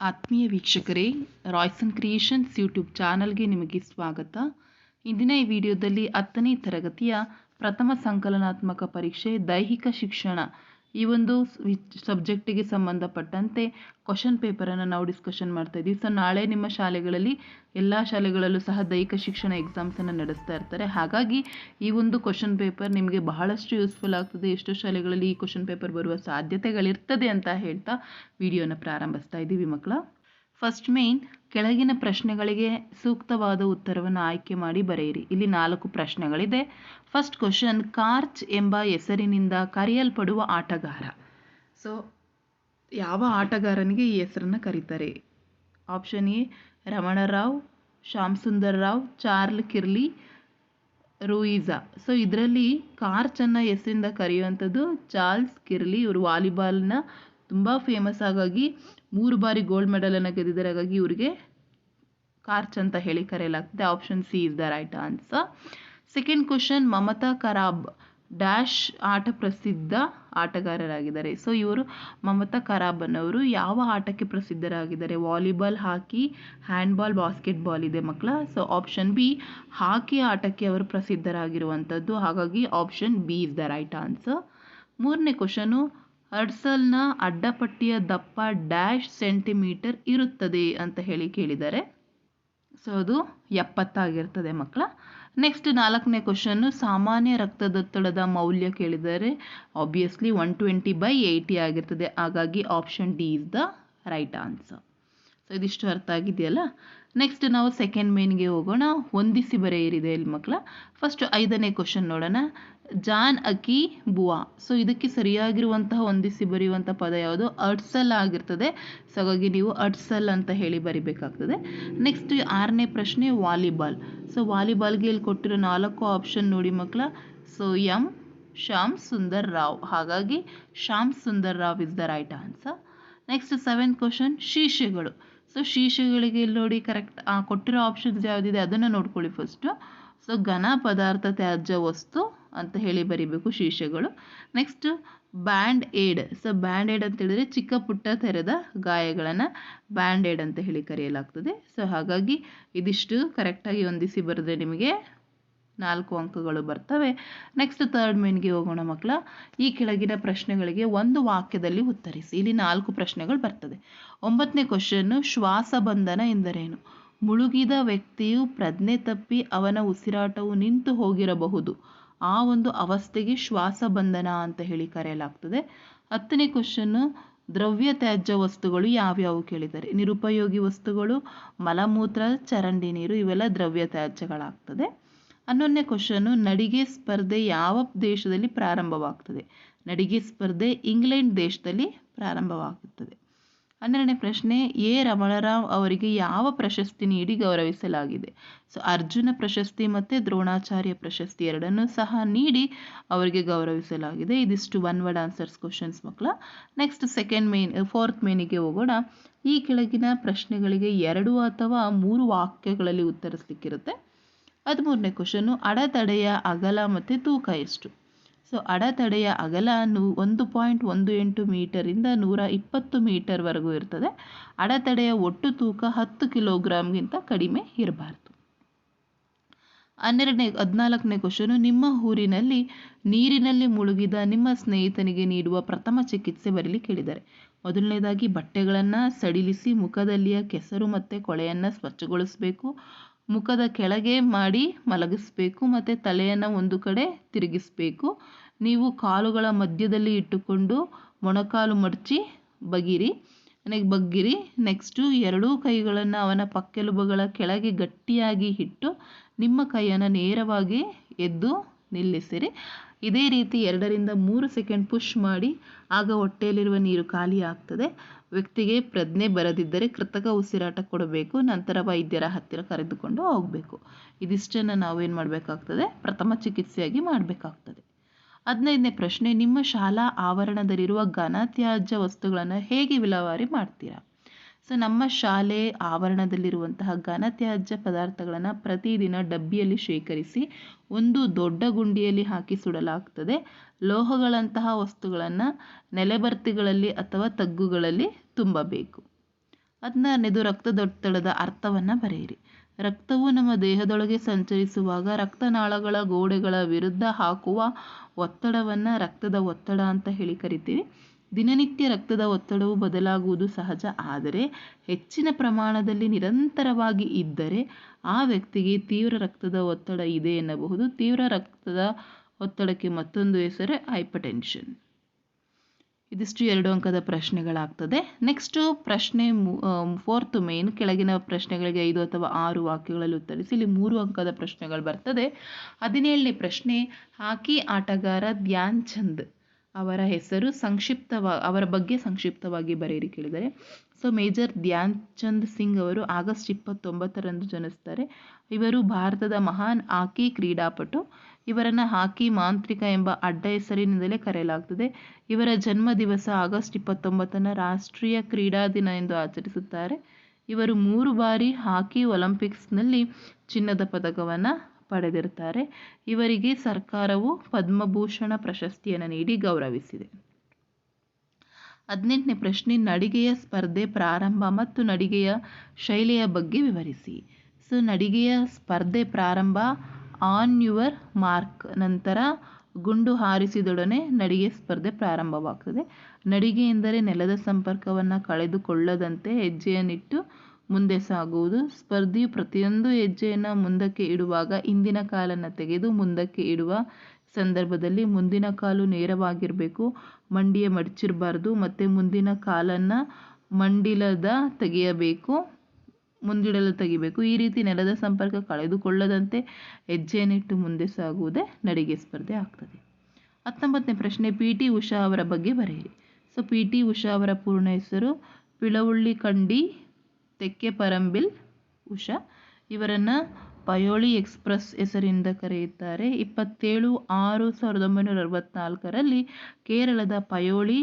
ಆತ್ಮೀಯ ವೀಕ್ಷಕರೇ Royson creations YouTube ಚಾನಲ್ಗೆ ನಿಮಗೆ ಸ್ವಾಗತ. ಇಂದಿನ ಈ ವಿಡಿಯೋದಲ್ಲಿ ಹತ್ತನೇ ತರಗತಿಯ ಪ್ರಥಮ ಸಂಕಲನಾತ್ಮಕ ಪರೀಕ್ಷೆ ದೈಹಿಕ ಶಿಕ್ಷಣ. ಈ ಒಂದು ಸಬ್ಜೆಕ್ಟಿಗೆ ಸಂಬಂಧಪಟ್ಟಂತೆ ಕ್ವಶನ್ ಪೇಪರನ್ನು ನಾವು ಡಿಸ್ಕಷನ್ ಮಾಡ್ತಾ ಇದ್ದೀವಿ. ಸೊ ನಾಳೆ ನಿಮ್ಮ ಶಾಲೆಗಳಲ್ಲಿ ಎಲ್ಲ ಶಾಲೆಗಳಲ್ಲೂ ಸಹ ದೈಹಿಕ ಶಿಕ್ಷಣ ಎಕ್ಸಾಮ್ಸನ್ನು ನಡೆಸ್ತಾ ಇರ್ತಾರೆ. ಹಾಗಾಗಿ ಈ ಒಂದು ಕ್ವಶನ್ ಪೇಪರ್ ನಿಮಗೆ ಬಹಳಷ್ಟು ಯೂಸ್ಫುಲ್ ಆಗ್ತದೆ. ಎಷ್ಟೋ ಶಾಲೆಗಳಲ್ಲಿ ಈ ಕ್ವಶನ್ ಪೇಪರ್ ಬರುವ ಸಾಧ್ಯತೆಗಳಿರ್ತದೆ ಅಂತ ಹೇಳ್ತಾ ವಿಡಿಯೋನ ಪ್ರಾರಂಭಿಸ್ತಾ ಇದ್ದೀವಿ ಮಕ್ಕಳ. ಫಸ್ಟ್ ಮೇನ್ ಕೆಳಗಿನ ಪ್ರಶ್ನೆಗಳಿಗೆ ಸೂಕ್ತವಾದ ಉತ್ತರವನ್ನು ಆಯ್ಕೆ ಮಾಡಿ ಬರೆಯಿರಿ. ಇಲ್ಲಿ ನಾಲ್ಕು ಪ್ರಶ್ನೆಗಳಿದೆ. ಫಸ್ಟ್ ಕ್ವಶನ್ ಕಾರ್ಚ್ ಎಂಬ ಹೆಸರಿನಿಂದ ಕರೆಯಲ್ಪಡುವ ಆಟಗಾರ. ಸೊ ಯಾವ ಆಟಗಾರನಿಗೆ ಈ ಹೆಸರನ್ನು ಕರೀತಾರೆ? ಆಪ್ಷನ್ ಎ, ರಮಣರಾವ್ ಶ್ಯಾಮ್ ಸುಂದರ್ ರಾವ್ ಚಾರ್ಲ್ ಕಿರ್ಲಿ, ರೂಯಿಜಾ. ಸೊ ಇದರಲ್ಲಿ ಕಾರ್ಚ್ ಅನ್ನೋ ಹೆಸರಿಂದ ಕರೆಯುವಂಥದ್ದು ಚಾರ್ಲ್ಸ್ ಕಿರ್ಲಿ. ಇವರು ವಾಲಿಬಾಲ್ನ ತುಂಬ ಫೇಮಸ್ ಆಗಾಗಿ ಮೂರು ಬಾರಿ ಗೋಲ್ಡ್ ಮೆಡಲನ್ನು ಗೆದ್ದಿದ್ದಾರೆ. ಹಾಗಾಗಿ ಇವರಿಗೆ ಕಾರ್ಚ್ ಅಂತ ಹೇಳಿ ಕರೆಯಲಾಗ್ತದೆ. Option C is the right answer second question Mamata ಕರಾಬ್ ಡ್ಯಾಶ್ ಆಟ ಪ್ರಸಿದ್ಧ ಆಟಗಾರರಾಗಿದ್ದಾರೆ. ಸೊ ಇವರು ಮಮತಾ ಖರಾಬ್ ಅನ್ನೋರು ಯಾವ ಆಟಕ್ಕೆ ಪ್ರಸಿದ್ಧರಾಗಿದ್ದಾರೆ? ವಾಲಿಬಾಲ್ ಹಾಕಿ ಹ್ಯಾಂಡ್ಬಾಲ್ ಬಾಸ್ಕೆಟ್ಬಾಲ್ ಇದೆ ಮಕ್ಕಳ. ಸೊ ಆಪ್ಷನ್ ಬಿ ಹಾಕಿ ಆಟಕ್ಕೆ ಅವರು ಪ್ರಸಿದ್ಧರಾಗಿರುವಂಥದ್ದು ಹಾಗಾಗಿ option B is the right answer ಮೂರನೇ ಕ್ವಶನು ಹರ್ಸಲ್ನ ಅಡ್ಡಪಟ್ಟಿಯ ದಪ್ಪ ಡ್ಯಾಶ್ ಸೆಂಟಿಮೀಟರ್ ಇರುತ್ತದೆ ಅಂತ ಹೇಳಿ ಕೇಳಿದ್ದಾರೆ. ಸೊ, ಅದು ಎಪ್ಪತ್ತಾಗಿರ್ತದೆ ಮಕ್ಕಳ. ನೆಕ್ಸ್ಟ್ ನಾಲ್ಕನೇ ಕ್ವಶನ್ನು ಸಾಮಾನ್ಯ ರಕ್ತದೊತ್ತಡದ ಮೌಲ್ಯ ಕೇಳಿದರೆ obviously one twenty by eighty ಆಗಿರ್ತದೆ. ಹಾಗಾಗಿ option D is the right answer so ಇದಿಷ್ಟು ಅರ್ಥ ಆಗಿದೆಯಲ್ಲ? ನೆಕ್ಸ್ಟ್ ನಾವು ಸೆಕೆಂಡ್ ಮೇನ್ಗೆ ಹೋಗೋಣ. ಹೊಂದಿಸಿ ಬರೆಯಿರಿದೆ ಇಲ್ಲಿ ಮಕ್ಕಳ. ಫಸ್ಟ್ ಐದನೇ ಕ್ವಶನ್ ನೋಡೋಣ. ಜಾನ್, ಅಕಿ, ಬುವಾ. ಸೊ ಇದಕ್ಕೆ ಸರಿಯಾಗಿರುವಂತಹ ಹೊಂದಿಸಿ ಬರೆಯುವಂಥ ಪದ ಯಾವುದು? ಅಡ್ಸಲ್ ಆಗಿರ್ತದೆ. ಸೊ ಹಾಗಾಗಿ ನೀವು ಅಡ್ಸಲ್ ಅಂತ ಹೇಳಿ ಬರಿಬೇಕಾಗ್ತದೆ. ನೆಕ್ಸ್ಟ್ ಆರನೇ ಪ್ರಶ್ನೆ, ವಾಲಿಬಾಲ್. ಸೊ ವಾಲಿಬಾಲ್ಗೆ ಇಲ್ಲಿ ಕೊಟ್ಟಿರೋ ನಾಲ್ಕು ಆಪ್ಷನ್ ನೋಡಿ ಮಕ್ಕಳ. So M, Shyam Sundar Rao. ಹಾಗಾಗಿ Shyam Sundar Rao is the right answer next seventh question ಶೀಶೆಗಳು so ಶೀಶೆಗಳಿಗೆ ಇಲ್ಲಿ ನೋಡಿ ಕರೆಕ್ಟ್ ಕೊಟ್ಟಿರೋ ಆಪ್ಷನ್ಸ್ ಯಾವುದಿದೆ ಅದನ್ನು ನೋಡ್ಕೊಳ್ಳಿ ಫಸ್ಟು ಸೊ ಘನ ಪದಾರ್ಥ ತ್ಯಾಜ್ಯ ವಸ್ತು ಅಂತ ಹೇಳಿ ಬರಿಬೇಕು ಶೀಶೆಗಳು next band aid so band aid ಅಂತ ಹೇಳಿದ್ರೆ ಚಿಕ್ಕ ಪುಟ್ಟ ತೆರೆದ ಗಾಯಗಳನ್ನು ಬ್ಯಾಂಡ್ ಏಡ್ ಅಂತ ಹೇಳಿ ಕರೆಯಲಾಗ್ತದೆ. ಸೊ ಹಾಗಾಗಿ ಇದಿಷ್ಟು ಕರೆಕ್ಟಾಗಿ ಹೊಂದಿಸಿ ಬರೆದ್ರೆ ನಿಮಗೆ ನಾಲ್ಕು ಅಂಕಗಳು ಬರ್ತವೆ. ನೆಕ್ಸ್ಟ್ ಥರ್ಡ್ ಮೇನ್ಗೆ ಹೋಗೋಣ ಮಕ್ಕಳ. ಈ ಕೆಳಗಿನ ಪ್ರಶ್ನೆಗಳಿಗೆ ಒಂದು ವಾಕ್ಯದಲ್ಲಿ ಉತ್ತರಿಸಿ. ಇಲ್ಲಿ ನಾಲ್ಕು ಪ್ರಶ್ನೆಗಳು ಬರ್ತದೆ. ಒಂಬತ್ತನೇ ಕ್ವಶನ್ನು ಶ್ವಾಸಬಂಧನ ಎಂದರೇನು? ಮುಳುಗಿದ ವ್ಯಕ್ತಿಯು ಪ್ರಜ್ಞೆ ತಪ್ಪಿ ಅವನ ಉಸಿರಾಟವು ನಿಂತು ಹೋಗಿರಬಹುದು. ಆ ಒಂದು ಅವಸ್ಥೆಗೆ ಶ್ವಾಸಬಂಧನ ಅಂತ ಹೇಳಿ ಕರೆಯಲಾಗ್ತದೆ. ಹತ್ತನೇ ಕ್ವಶನ್ನು ದ್ರವ್ಯ ತ್ಯಾಜ್ಯ ವಸ್ತುಗಳು ಯಾವ್ಯಾವು ಕೇಳಿದ್ದಾರೆ ನಿರುಪಯೋಗಿ ವಸ್ತುಗಳು, ಮಲಮೂತ್ರ, ಚರಂಡಿ ನೀರು ಇವೆಲ್ಲ ದ್ರವ್ಯ ತ್ಯಾಜ್ಯಗಳಾಗ್ತದೆ. ಹನ್ನೊಂದನೇ ಕ್ವಶನ್ನು ನಡಿಗೆ ಸ್ಪರ್ಧೆ ಯಾವ ದೇಶದಲ್ಲಿ ಪ್ರಾರಂಭವಾಗ್ತದೆ? ನಡಿಗೆ ಸ್ಪರ್ಧೆ ಇಂಗ್ಲೆಂಡ್ ದೇಶದಲ್ಲಿ ಪ್ರಾರಂಭವಾಗುತ್ತದೆ ಹನ್ನೆರಡನೇ ಪ್ರಶ್ನೆ, ಎ. ರಮಣರಾವ್ ಅವರಿಗೆ ಯಾವ ಪ್ರಶಸ್ತಿ ನೀಡಿ ಗೌರವಿಸಲಾಗಿದೆ? ಸೊ, ಅರ್ಜುನ ಪ್ರಶಸ್ತಿ ಮತ್ತು ದ್ರೋಣಾಚಾರ್ಯ ಪ್ರಶಸ್ತಿ ಎರಡನ್ನು ಸಹ ನೀಡಿ ಅವರಿಗೆ ಗೌರವಿಸಲಾಗಿದೆ. ಇದಿಷ್ಟು ಒನ್ ವರ್ಡ್ ಆನ್ಸರ್ಸ್ ಕ್ವಶನ್ಸ್ ಮಕ್ಕಳ. ನೆಕ್ಸ್ಟ್ ಸೆಕೆಂಡ್ ಮೇನ್ ಫೋರ್ತ್ ಮೇನಿಗೆ ಹೋಗೋಣ. ಈ ಕೆಳಗಿನ ಪ್ರಶ್ನೆಗಳಿಗೆ ಎರಡು ಅಥವಾ ಮೂರು ವಾಕ್ಯಗಳಲ್ಲಿ ಉತ್ತರಿಸಲಿಕ್ಕಿರುತ್ತೆ. ಹದಿಮೂರನೇ ಕ್ವಶನು ಅಡತಡೆಯ ಅಗಲ ಮತ್ತು ತೂಕ ಎಷ್ಟು? ಸೊ ಅಡತಡೆಯ ಅಗಲ ನು ಒಂದು ಪಾಯಿಂಟ್ ಒಂದು ಎಂಟು ಮೀಟರಿಂದ ನೂರ ಇಪ್ಪತ್ತು ಮೀಟರ್ವರೆಗೂ ಇರ್ತದೆ. ಅಡತಡೆಯ ಒಟ್ಟು ತೂಕ ಹತ್ತು ಕಿಲೋಗ್ರಾಮ್ಗಿಂತ ಕಡಿಮೆ ಇರಬಾರ್ದು. ಹನ್ನೆರಡನೇ, ಹದಿನಾಲ್ಕನೇ ಕ್ವಶನು ನಿಮ್ಮ ಊರಿನಲ್ಲಿ, ನೀರಿನಲ್ಲಿ ಮುಳುಗಿದ ನಿಮ್ಮ ಸ್ನೇಹಿತನಿಗೆ ನೀಡುವ ಪ್ರಥಮ ಚಿಕಿತ್ಸೆ ಬರಲಿ ಕೇಳಿದ್ದಾರೆ ಮೊದಲನೇದಾಗಿ ಬಟ್ಟೆಗಳನ್ನು ಸಡಿಲಿಸಿ ಮುಖದಲ್ಲಿಯ ಕೆಸರು ಮತ್ತು ಕೊಳೆಯನ್ನು ಸ್ವಚ್ಛಗೊಳಿಸಬೇಕು. ಮುಖದ ಕೆಳಗೆ ಮಾಡಿ ಮಲಗಿಸಬೇಕು ಮತ್ತು ತಲೆಯನ್ನು ಒಂದು ಕಡೆ ತಿರುಗಿಸಬೇಕು. ನೀವು ಕಾಲುಗಳ ಮಧ್ಯದಲ್ಲಿ ಇಟ್ಟುಕೊಂಡು ಮೊಣಕಾಲು ಮಡಚಿ ಬಗಿರಿ. ನನಗೆ ಬಗ್ಗಿರಿ. ನೆಕ್ಸ್ಟು ಎರಡೂ ಕೈಗಳನ್ನು ಅವನ ಪಕ್ಕೆಲುಬುಗಳ ಕೆಳಗೆ ಗಟ್ಟಿಯಾಗಿ ಇಟ್ಟು ನಿಮ್ಮ ಕೈಯನ್ನು ನೇರವಾಗಿ ಎದ್ದು ನಿಲ್ಲಿಸಿರಿ. ಇದೇ ರೀತಿ ಎರಡರಿಂದ ಮೂರು ಸೆಕೆಂಡ್ ಪುಷ್ ಮಾಡಿ ಆಗ ಹೊಟ್ಟೆಯಲ್ಲಿರುವ ನೀರು ಖಾಲಿ ಆಗ್ತದೆ. ವ್ಯಕ್ತಿಗೆ ಪ್ರಜ್ಞೆ ಬರದಿದ್ದರೆ ಕೃತಕ ಉಸಿರಾಟ ಕೊಡಬೇಕು, ನಂತರ ವೈದ್ಯರ ಹತ್ತಿರ ಕರೆದುಕೊಂಡು ಹೋಗಬೇಕು. ಇದಿಷ್ಟನ್ನು ನಾವೇನು ಮಾಡಬೇಕಾಗ್ತದೆ? ಪ್ರಥಮ ಚಿಕಿತ್ಸೆಯಾಗಿ ಮಾಡಬೇಕಾಗ್ತದೆ. ಹದಿನೈದನೇ ಪ್ರಶ್ನೆ, ನಿಮ್ಮ ಶಾಲಾ ಆವರಣದಲ್ಲಿರುವ ಘನತ್ಯಾಜ್ಯ ವಸ್ತುಗಳನ್ನು ಹೇಗೆ ವಿಲೇವಾರಿ ಮಾಡ್ತೀರಾ? ಸೊ ನಮ್ಮ ಶಾಲೆ ಆವರಣದಲ್ಲಿರುವಂತಹ ಘನತ್ಯಾಜ್ಯ ಪದಾರ್ಥಗಳನ್ನು ಪ್ರತಿದಿನ ಡಬ್ಬಿಯಲ್ಲಿ ಶೇಖರಿಸಿ ಒಂದು ದೊಡ್ಡ ಗುಂಡಿಯಲ್ಲಿ ಹಾಕಿ ಸುಡಲಾಗ್ತದೆ. ಲೋಹಗಳಂತಹ ವಸ್ತುಗಳನ್ನು ನೆಲೆಬರ್ತಿಗಳಲ್ಲಿ ಅಥವಾ ತಗ್ಗುಗಳಲ್ಲಿ ತುಂಬಬೇಕು. ಹದಿನಾರನೇದು ರಕ್ತದೊತ್ತಡದ ಅರ್ಥವನ್ನು ಬರೆಯಿರಿ. ರಕ್ತವು ನಮ್ಮ ದೇಹದೊಳಗೆ ಸಂಚರಿಸುವಾಗ ರಕ್ತನಾಳಗಳ ಗೋಡೆಗಳ ವಿರುದ್ಧ ಹಾಕುವ ಒತ್ತಡವನ್ನು ರಕ್ತದ ಒತ್ತಡ ಅಂತ ಹೇಳಿ ಕರಿತೀವಿ. ದಿನನಿತ್ಯ ರಕ್ತದ ಒತ್ತಡವು ಬದಲಾಗುವುದು ಸಹಜ. ಆದರೆ ಹೆಚ್ಚಿನ ಪ್ರಮಾಣದಲ್ಲಿ ನಿರಂತರವಾಗಿ ಇದ್ದರೆ ಆ ವ್ಯಕ್ತಿಗೆ ತೀವ್ರ ರಕ್ತದ ಒತ್ತಡ ಇದೆ ಎನ್ನಬಹುದು. ತೀವ್ರ ರಕ್ತದ ಒತ್ತಡಕ್ಕೆ ಮತ್ತೊಂದು ಹೆಸರೇ ಹೈಪರ್ಟೆನ್ಷನ್. ಇದಿಷ್ಟು ಎರಡು ಅಂಕದ ಪ್ರಶ್ನೆಗಳಾಗ್ತದೆ. ನೆಕ್ಸ್ಟು ಪ್ರಶ್ನೆ ಫೋರ್ತ್ ಮೇನ್ ಕೆಳಗಿನ ಪ್ರಶ್ನೆಗಳಿಗೆ ಐದು ಅಥವಾ ಆರು ವಾಕ್ಯಗಳಲ್ಲಿ ಉತ್ತರಿಸಿ ಇಲ್ಲಿ ಮೂರು ಅಂಕದ ಪ್ರಶ್ನೆಗಳು ಬರ್ತದೆ. ಹದಿನೇಳನೇ ಪ್ರಶ್ನೆ, ಹಾಕಿ ಆಟಗಾರ ಧ್ಯಾನ್ ಚಂದ್ ಅವರ ಹೆಸರು ಸಂಕ್ಷಿಪ್ತವ, ಅವರ ಬಗ್ಗೆ ಸಂಕ್ಷಿಪ್ತವಾಗಿ ಬರೆಯಿರಿ ಕೇಳಿದರೆ. ಸೊ ಮೇಜರ್ ಧ್ಯಾನ್ ಚಂದ್ ಸಿಂಗ್ ಅವರು ಆಗಸ್ಟ್ ಇಪ್ಪತ್ತೊಂಬತ್ತರಂದು ಜನಿಸ್ತಾರೆ. ಇವರು ಭಾರತದ ಮಹಾನ್ ಹಾಕಿ ಕ್ರೀಡಾಪಟು. ಇವರನ್ನು ಹಾಕಿ ಮಾಂತ್ರಿಕ ಎಂಬ ಅಡ್ಡ ಹೆಸರಿನಿಂದಲೇ ಕರೆಯಲಾಗ್ತದೆ. ಇವರ ಜನ್ಮ ದಿವಸ ಆಗಸ್ಟ್ ಇಪ್ಪತ್ತೊಂಬತ್ತನ್ನು ರಾಷ್ಟ್ರೀಯ ಕ್ರೀಡಾ ದಿನ ಎಂದು ಆಚರಿಸುತ್ತಾರೆ. ಇವರು ಮೂರು ಬಾರಿ ಹಾಕಿ ಒಲಿಂಪಿಕ್ಸ್ನಲ್ಲಿ ಚಿನ್ನದ ಪದಕವನ್ನು ಪಡೆದಿರ್ತಾರೆ ಇವರಿಗೆ ಸರ್ಕಾರವು ಪದ್ಮಭೂಷಣ ಪ್ರಶಸ್ತಿಯನ್ನು ನೀಡಿ ಗೌರವಿಸಿದೆ. ಹದಿನೆಂಟನೇ ಪ್ರಶ್ನೆ, ನಡಿಗೆಯ ಸ್ಪರ್ಧೆ ಪ್ರಾರಂಭ ಮತ್ತು ನಡಿಗೆಯ ಶೈಲಿಯ ಬಗ್ಗೆ ವಿವರಿಸಿ. ಸೊ, ನಡಿಗೆಯ ಸ್ಪರ್ಧೆ ಪ್ರಾರಂಭ ಆನ್ ಯುವರ್ ಮಾರ್ಕ್ ನಂತರ ಗುಂಡು ಹಾರಿಸಿದೊಡನೆ ನಡಿಗೆ ಸ್ಪರ್ಧೆ ಪ್ರಾರಂಭವಾಗ್ತದೆ. ನಡಿಗೆ ಎಂದರೆ ನೆಲದ ಸಂಪರ್ಕವನ್ನು ಕಳೆದುಕೊಳ್ಳದಂತೆ ಹೆಜ್ಜೆಯನ್ನಿಟ್ಟು ಮುಂದೆ ಸಾಗುವುದು. ಸ್ಪರ್ಧಿಯು ಪ್ರತಿಯೊಂದು ಹೆಜ್ಜೆಯನ್ನು ಮುಂದಕ್ಕೆ ಇಡುವಾಗ ಹಿಂದಿನ ಕಾಲನ್ನು ತೆಗೆದು ಮುಂದಕ್ಕೆ ಇಡುವ ಸಂದರ್ಭದಲ್ಲಿ ಮುಂದಿನ ಕಾಲು ನೇರವಾಗಿರಬೇಕು. ಮಂಡಿಯ ಮಡಚಿರಬಾರ್ದು, ಮತ್ತು ಮುಂದಿನ ಕಾಲನ್ನು ಮಂಡಿಲದ ತೆಗೆಯಬೇಕು, ಮುಂದಿಡಲು ತೆಗಿಬೇಕು. ಈ ರೀತಿ ನೆಲದ ಸಂಪರ್ಕ ಕಳೆದುಕೊಳ್ಳದಂತೆ ಹೆಜ್ಜೆಯನ್ನಿಟ್ಟು ಮುಂದೆ ಸಾಗುವುದೇ ನಡಿಗೆ ಸ್ಪರ್ಧೆ ಆಗ್ತದೆ. ಹತ್ತೊಂಬತ್ತನೇ ಪ್ರಶ್ನೆ, ಪಿ. ಟಿ. ಉಷಾ ಅವರ ಬಗ್ಗೆ ಬರೆಯಿರಿ. So, P. ಟಿ. ಉಷಾ ಅವರ ಪೂರ್ಣ ಹೆಸರು ಪಿಳವುಳ್ಳಿ ಕಂಡಿ ತೆಕ್ಕೆ ಪರಂಬಿಲ್, ಉಷಾ ಇವರನ್ನು ಪಯೋಳಿ ಎಕ್ಸ್ಪ್ರೆಸ್ ಹೆಸರಿಂದ ಕರೆಯುತ್ತಾರೆ. ಇಪ್ಪತ್ತೇಳು ಆರು ಸಾವಿರದ ಒಂಬೈನೂರ ಅರವತ್ತ್ನಾಲ್ಕರಲ್ಲಿ ಕೇರಳದ ಪಯೋಳಿ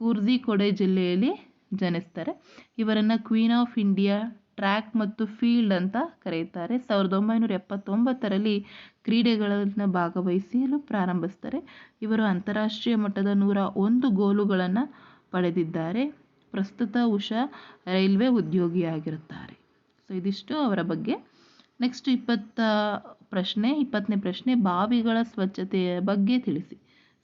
ಕುರ್ದಿಕೊಡೆ ಜಿಲ್ಲೆಯಲ್ಲಿ ಜನಿಸ್ತಾರೆ. ಇವರನ್ನು ಕ್ವೀನ್ ಆಫ್ ಇಂಡಿಯಾ ಟ್ರ್ಯಾಕ್ ಮತ್ತು ಫೀಲ್ಡ್ ಅಂತ ಕರೆಯುತ್ತಾರೆ. ಸಾವಿರದ ಒಂಬೈನೂರ ಎಪ್ಪತ್ತೊಂಬತ್ತರಲ್ಲಿ ಕ್ರೀಡೆಗಳನ್ನು ಭಾಗವಹಿಸಲು ಪ್ರಾರಂಭಿಸ್ತಾರೆ. ಇವರು ಅಂತಾರಾಷ್ಟ್ರೀಯ ಮಟ್ಟದ ನೂರ ಒಂದು ಗೋಲುಗಳನ್ನು ಪಡೆದಿದ್ದಾರೆ. ಪ್ರಸ್ತುತ ಉಷಾ ರೈಲ್ವೆ ಉದ್ಯೋಗಿಯಾಗಿರುತ್ತಾರೆ. ಸೊ ಇದಿಷ್ಟು ಅವರ ಬಗ್ಗೆ. ನೆಕ್ಸ್ಟ್ ಇಪ್ಪತ್ತ ಪ್ರಶ್ನೆ, ಇಪ್ಪತ್ತನೇ ಪ್ರಶ್ನೆ, ಬಾವಿಗಳ ಸ್ವಚ್ಛತೆಯ ಬಗ್ಗೆ ತಿಳಿಸಿ.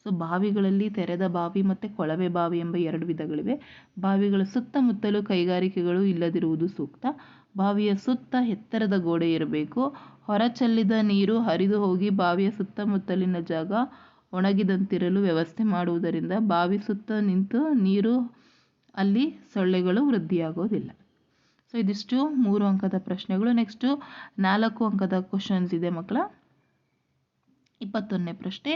ಸೊ ಬಾವಿಗಳಲ್ಲಿ ತೆರೆದ ಬಾವಿ ಮತ್ತು ಕೊಳವೆ ಬಾವಿ ಎಂಬ ಎರಡು ವಿಧಗಳಿವೆ. ಬಾವಿಗಳ ಸುತ್ತಮುತ್ತಲು ಕೈಗಾರಿಕೆಗಳು ಇಲ್ಲದಿರುವುದು ಸೂಕ್ತ. ಬಾವಿಯ ಸುತ್ತ ಎತ್ತರದ ಗೋಡೆ ಇರಬೇಕು. ಹೊರಚೆಲ್ಲಿದ ನೀರು ಹರಿದು ಹೋಗಿ ಬಾವಿಯ ಸುತ್ತಮುತ್ತಲಿನ ಜಾಗ ಒಣಗಿದಂತಿರಲು ವ್ಯವಸ್ಥೆ ಮಾಡುವುದರಿಂದ ಬಾವಿ ಸುತ್ತ ನಿಂತು ನೀರು ಅಲ್ಲಿ ಸೊಳ್ಳೆಗಳು ವೃದ್ಧಿಯಾಗೋದಿಲ್ಲ. ಸೊ ಇದಿಷ್ಟು ಮೂರು ಅಂಕದ ಪ್ರಶ್ನೆಗಳು. ನೆಕ್ಸ್ಟು ನಾಲ್ಕು ಅಂಕದ ಕ್ವಶನ್ಸ್ ಇದೆ ಮಕ್ಕಳ. ಇಪ್ಪತ್ತೊಂದನೇ ಪ್ರಶ್ನೆ.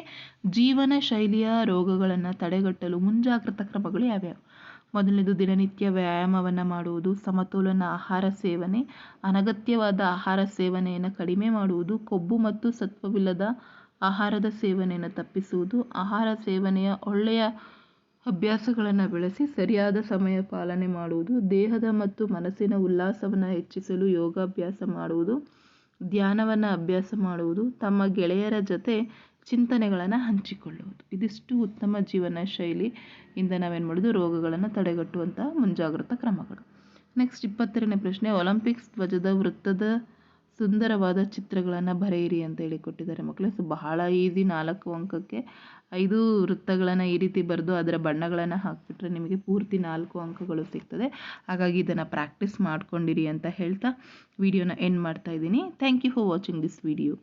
ಜೀವನ ಶೈಲಿಯ ರೋಗಗಳನ್ನು ತಡೆಗಟ್ಟಲು ಮುಂಜಾಗ್ರತಾ ಕ್ರಮಗಳು ಯಾವ್ಯಾವು? ಮೊದಲನೇದು ದಿನನಿತ್ಯ ವ್ಯಾಯಾಮವನ್ನು ಮಾಡುವುದು, ಸಮತೋಲನ ಆಹಾರ ಸೇವನೆ, ಅನಗತ್ಯವಾದ ಆಹಾರ ಸೇವನೆಯನ್ನು ಕಡಿಮೆ ಮಾಡುವುದು, ಕೊಬ್ಬು ಮತ್ತು ಸತ್ವವಿಲ್ಲದ ಆಹಾರದ ಸೇವನೆಯನ್ನು ತಪ್ಪಿಸುವುದು, ಆಹಾರ ಸೇವನೆಯ ಒಳ್ಳೆಯ ಅಭ್ಯಾಸಗಳನ್ನು ಬೆಳೆಸಿ ಸರಿಯಾದ ಸಮಯ ಪಾಲನೆ ಮಾಡುವುದು, ದೇಹದ ಮತ್ತು ಮನಸ್ಸಿನ ಉಲ್ಲಾಸವನ್ನು ಹೆಚ್ಚಿಸಲು ಯೋಗಾಭ್ಯಾಸ ಮಾಡುವುದು, ಧ್ಯಾನವನ್ನು ಅಭ್ಯಾಸ ಮಾಡುವುದು, ತಮ್ಮ ಗೆಳೆಯರ ಜೊತೆ ಚಿಂತನೆಗಳನ್ನು ಹಂಚಿಕೊಳ್ಳುವುದು. ಇದಿಷ್ಟು ಉತ್ತಮ ಜೀವನ ಶೈಲಿಯಿಂದ ನಾವೇನು ಮಾಡೋದು? ರೋಗಗಳನ್ನು ತಡೆಗಟ್ಟುವಂಥ ಮುಂಜಾಗ್ರತಾ ಕ್ರಮಗಳು. ನೆಕ್ಸ್ಟ್ ಇಪ್ಪತ್ತೆರಡನೇ ಪ್ರಶ್ನೆ ಒಲಿಂಪಿಕ್ಸ್ ಧ್ವಜದ ವೃತ್ತದ ಸುಂದರವಾದ ಚಿತ್ರಗಳನ್ನು ಬರೆಯಿರಿ ಅಂತ ಹೇಳಿ ಕೊಟ್ಟಿದ್ದಾರೆ ಮಕ್ಕಳೇ. ಸೊ ಬಹಳ ಈಸಿ ನಾಲ್ಕು ಅಂಕಕ್ಕೆ ಐದು ವೃತ್ತಗಳನ್ನು ಈ ರೀತಿ ಬರೆದು ಅದರ ಬಣ್ಣಗಳನ್ನು ಹಾಕಿಬಿಟ್ರೆ ನಿಮಗೆ ಪೂರ್ತಿ ನಾಲ್ಕು ಅಂಕಗಳು ಸಿಗ್ತದೆ. ಹಾಗಾಗಿ ಇದನ್ನು ಪ್ರಾಕ್ಟೀಸ್ ಮಾಡ್ಕೊಂಡಿರಿ ಅಂತ ಹೇಳ್ತಾ ವಿಡಿಯೋನ ಎಂಡ್ ಮಾಡ್ತಾ ಇದ್ದೀನಿ. Thank you for watching this video